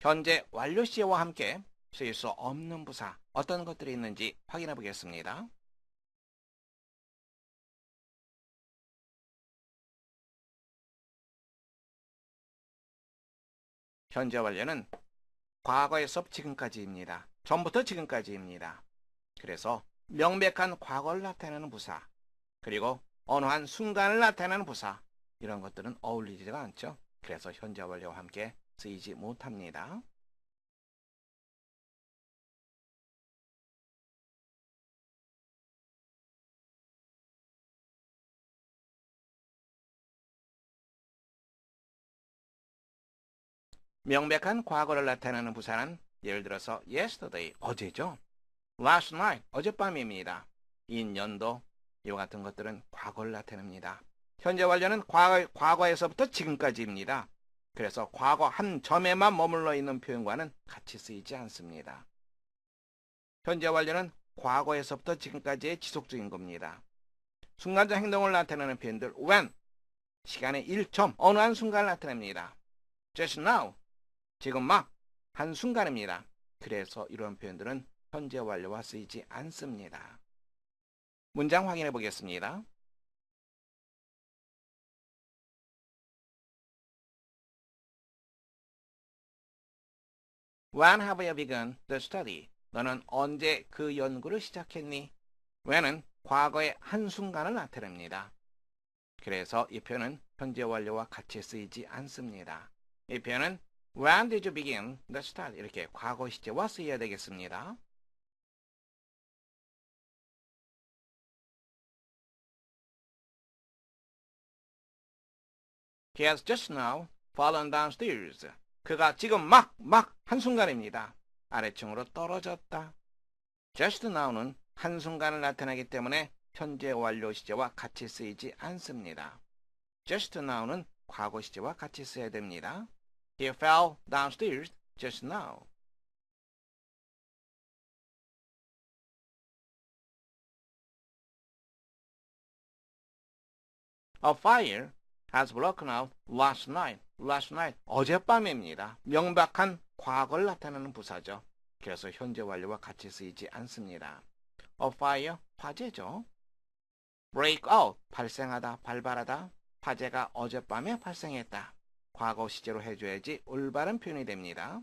현재 완료 시제와 함께 쓰일 수 없는 부사 어떤 것들이 있는지 확인해 보겠습니다. 현재 완료는 과거에서 지금까지입니다. 전부터 지금까지입니다. 그래서 명백한 과거를 나타내는 부사 그리고 어느 한 순간을 나타내는 부사 이런 것들은 어울리지가 않죠. 그래서 현재 완료와 함께 쓰이지 못합니다. 명백한 과거를 나타내는 부사는 예를 들어서 yesterday, 어제죠. last night, 어젯밤입니다. 인년도, 이와 같은 것들은 과거를 나타냅니다. 현재 완료는 과거, 과거에서부터 지금까지입니다. 그래서 과거 한 점에만 머물러 있는 표현과는 같이 쓰이지 않습니다. 현재 완료는 과거에서부터 지금까지의 지속적인 겁니다. 순간적 행동을 나타내는 표현들 when, 시간의 1점, 어느 한 순간을 나타냅니다. just now, 지금 막 한순간입니다. 그래서 이런 표현들은 현재 완료와 쓰이지 않습니다. 문장 확인해 보겠습니다. When have you begun the study? 너는 언제 그 연구를 시작했니? when은 과거의 한순간을 나타냅니다. 그래서 이 표현은 현재 완료와 같이 쓰이지 않습니다. 이 표현은 When did you begin the study? 이렇게 과거 시제와 쓰여야 되겠습니다. He has just now fallen downstairs. 그가 지금 막, 막 한순간입니다. 아래층으로 떨어졌다. just now는 한순간을 나타내기 때문에 현재 완료 시제와 같이 쓰이지 않습니다. just now는 과거 시제와 같이 써야 됩니다. He fell downstairs just now. A fire has broken out last night. Last night. 어젯밤입니다. 명백한 과거를 나타내는 부사죠. 그래서 현재 완료와 같이 쓰이지 않습니다. A fire, 화재죠. break out, 발생하다, 발발하다. 화재가 어젯밤에 발생했다. 과거 시제로 해줘야지 올바른 표현이 됩니다.